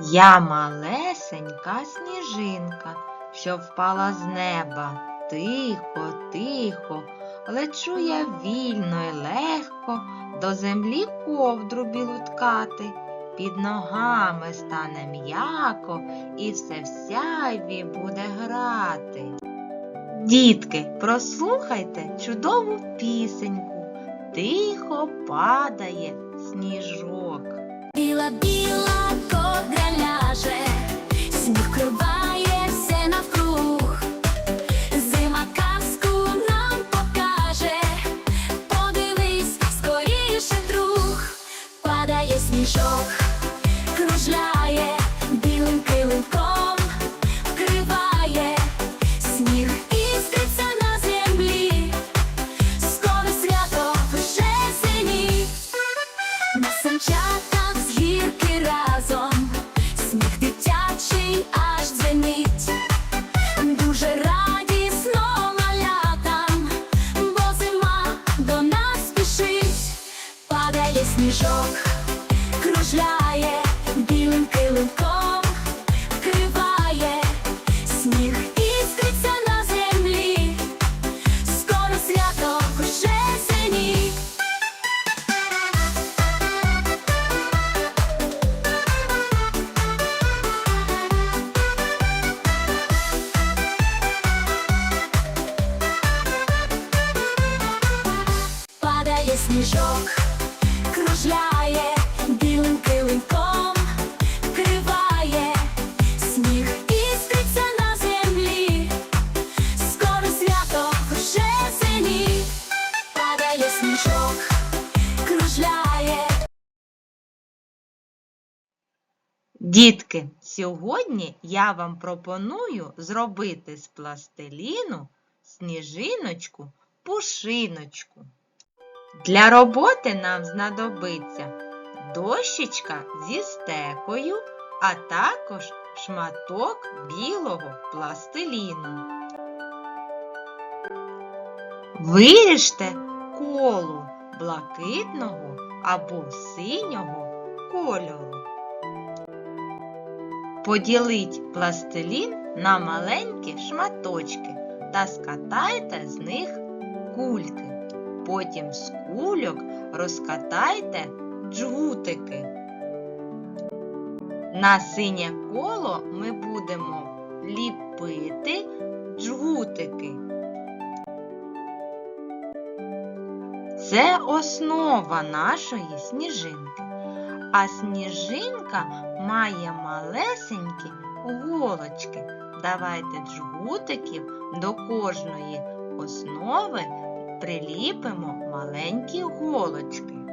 Я малесенька сніжинка, що впала з неба. Тихо, тихо, лечу я вільно й легко до землі ковдру білу ткати. Під ногами стане м'яко і все в сяйві буде грати. Дітки, прослухайте чудову пісеньку. Тихо падає сніжок. Біла біла ковдра ляже, сніг криває падає сніжок, кружляє білим килимком, вкриває сніг іскриться на землі, скоро свято вже зимі. падає сніжок, килимком, вкриває сніг іскриться на землі, скоро свято вже зимі, падає сніжок, кружляє. Дітки, сьогодні я вам пропоную зробити з пластиліну сніжиночку пушиночку. Для роботи нам знадобиться дощечка зі стекою, а також шматок білого пластиліну. Виріжте колу блакитного або синього кольору. Поділіть пластилін на маленькі шматочки та скатайте з них кульки. Потім з кульок розкатайте джгутики. На синє коло ми будемо ліпити джгутики. Це основа нашої сніжинки. А сніжинка має малесенькі голочки. Давайте джгутиків до кожної основи приліпимо маленькі голочки.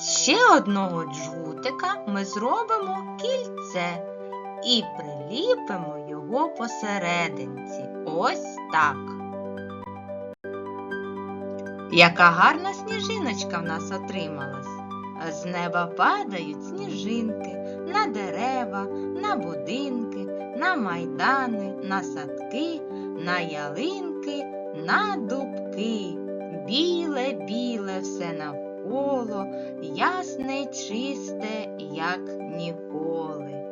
Ще одного джгутика ми зробимо кільце і приліпимо його посерединці. Ось так. Яка гарна сніжиночка в нас отрималась. З неба падають сніжинки на дерева, на будинки, на майдани, на садки, на ялинки, на дубки. Біле, біле все навколо, ясне й чисте, як ніколи.